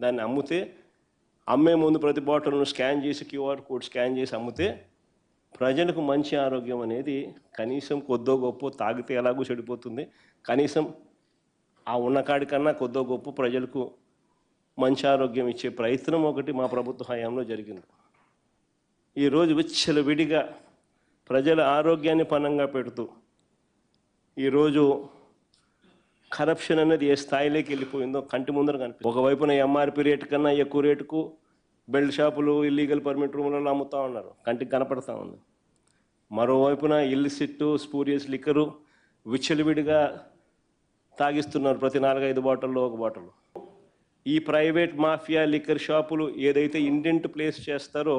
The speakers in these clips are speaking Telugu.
దాన్ని అమ్మితే అమ్మే ముందు ప్రతి బాటిల్ను స్కాన్ చేసి క్యూఆర్ కోడ్ స్కాన్ చేసి అమ్మితే ప్రజలకు మంచి ఆరోగ్యం అనేది కనీసం కొద్దో గొప్ప తాగితే ఎలాగో చెడిపోతుంది. కనీసం ఆ ఉన్న కాడికన్నా కొద్దో గొప్ప ప్రజలకు మంచి ఆరోగ్యం ఇచ్చే ప్రయత్నం ఒకటి మా ప్రభుత్వ హయాంలో జరిగింది. ఈరోజు విచ్చలవిడిగా ప్రజల ఆరోగ్యాన్ని పనంగా పెడుతూ ఈరోజు కరప్షన్ అనేది ఏ స్థాయిలోకి వెళ్ళిపోయిందో కంటి ముందర కనిపి ఒకవైపున ఎంఆర్పి రేటు కన్నా ఎక్కువ రేటుకు బెల్ట్ షాపులు ఇల్లీగల్ పర్మిట్ రూములలో అమ్ముతా ఉన్నారు. కంటికి కనపడతా ఉంది. మరోవైపున ఇల్లిసిట్టు స్పూరియస్ లిక్కరు విచ్చలివిడిగా తాగిస్తున్నారు ప్రతి నాలుగైదు బాటిల్లో ఒక బాటిల్. ఈ ప్రైవేట్ మాఫియా లిక్కర్ షాపులు ఏదైతే ఇండెంట్ ప్లేస్ చేస్తారో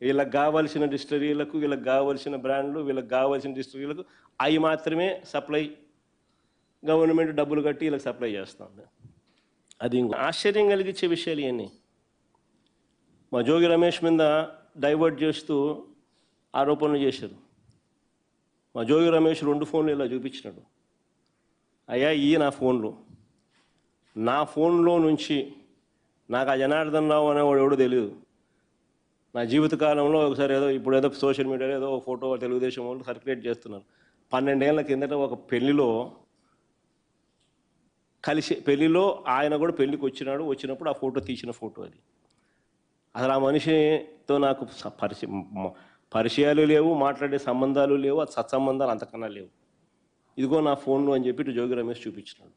వీళ్ళకి కావాల్సిన డిస్టరీలకు వీళ్ళకి కావాల్సిన బ్రాండ్లు వీళ్ళకి కావాల్సిన డిస్టరీలకు అవి మాత్రమే సప్లై గవర్నమెంట్ డబ్బులు కట్టి వీళ్ళకి సప్లై చేస్తుంది అది ఇంకో. ఆశ్చర్యం కలిగించే విషయాలు ఇవన్నీ. మా జోగి రమేష్ మీద డైవర్ట్ చేస్తూ ఆరోపణలు చేశారు. మా జోగి రమేష్ రెండు ఫోన్లు ఇలా చూపించినాడు. అయ్యా ఈ నా ఫోన్లు. నా ఫోన్లో నుంచి నాకు ఆ జనార్దన్ రావు అనేవాడు ఎవడో తెలియదు నా జీవితకాలంలో ఒకసారి ఏదో ఇప్పుడు ఏదో సోషల్ మీడియాలో ఏదో ఒక ఫోటో తెలుగుదేశం వాళ్ళు సర్క్యులేట్ చేస్తున్నారు. పన్నెండేళ్ళ కిందట ఒక పెళ్ళిలో కలిసి పెళ్ళిలో ఆయన కూడా పెళ్ళికి వచ్చినాడు. వచ్చినప్పుడు ఆ ఫోటో తీసిన ఫోటో అది. అసలు ఆ మనిషితో నాకు పరిచయం పరిచయాలు లేవు మాట్లాడే సంబంధాలు లేవు అది సత్సంబంధాలు అంతకన్నా లేవు. ఇదిగో నా ఫోన్లో అని చెప్పి జోగి రమేష్ చూపించినాడు.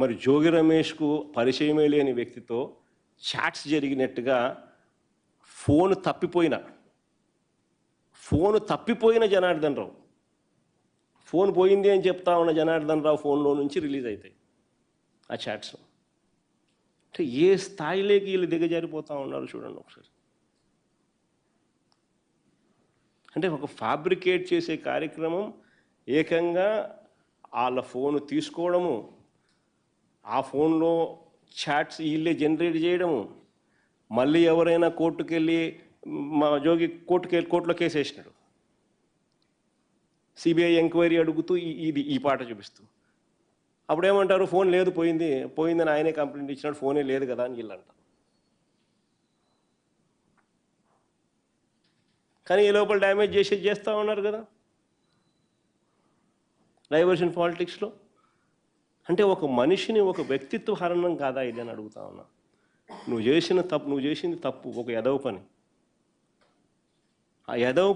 మరి జోగి రమేష్కు పరిచయమే లేని వ్యక్తితో చాట్స్ జరిగినట్టుగా ఫోన్ తప్పిపోయిన. ఫోన్ తప్పిపోయిన జనార్దన్ రావు. ఫోన్ పోయింది అని చెప్తా ఉన్న జనార్దన్ రావు ఫోన్లో నుంచి రిలీజ్ అవుతాయి ఆ చాట్స్. అంటే ఏ స్థాయిలోకి వీళ్ళు దిగజారిపోతా ఉన్నారు చూడండి ఒకసారి. అంటే ఒక ఫ్యాబ్రికేట్ చేసే కార్యక్రమం ఏకంగా వాళ్ళ ఫోన్ తీసుకోవడము ఆ ఫోన్లో చాట్స్ వీళ్ళే జనరేట్ చేయడము మళ్ళీ ఎవరైనా కోర్టుకెళ్ళి మా జోగి కోర్టుకెళ్ళి కోర్టులో కేసు వేసినాడు. సిబిఐ ఎంక్వైరీ అడుగుతూ ఇది ఈ పాట చూపిస్తూ. అప్పుడు ఏమంటారు ఫోన్ లేదు పోయింది. పోయిందని ఆయనే కంప్లైంట్ ఇచ్చినాడు. ఫోనే లేదు కదా అని వీళ్ళు అంటారు కానీ ఈ లోపల డ్యామేజ్ చేసి చేస్తూ ఉన్నారు కదా. డైవర్షన్ పాలిటిక్స్లో. అంటే ఒక మనిషిని ఒక వ్యక్తిత్వ హరణం కాదా ఇది అని అడుగుతా ఉన్నా. నువ్వు చేసిన తప్పు నువ్వు చేసింది తప్పు. ఒక ఎదవ పని. ఆ ఎదవ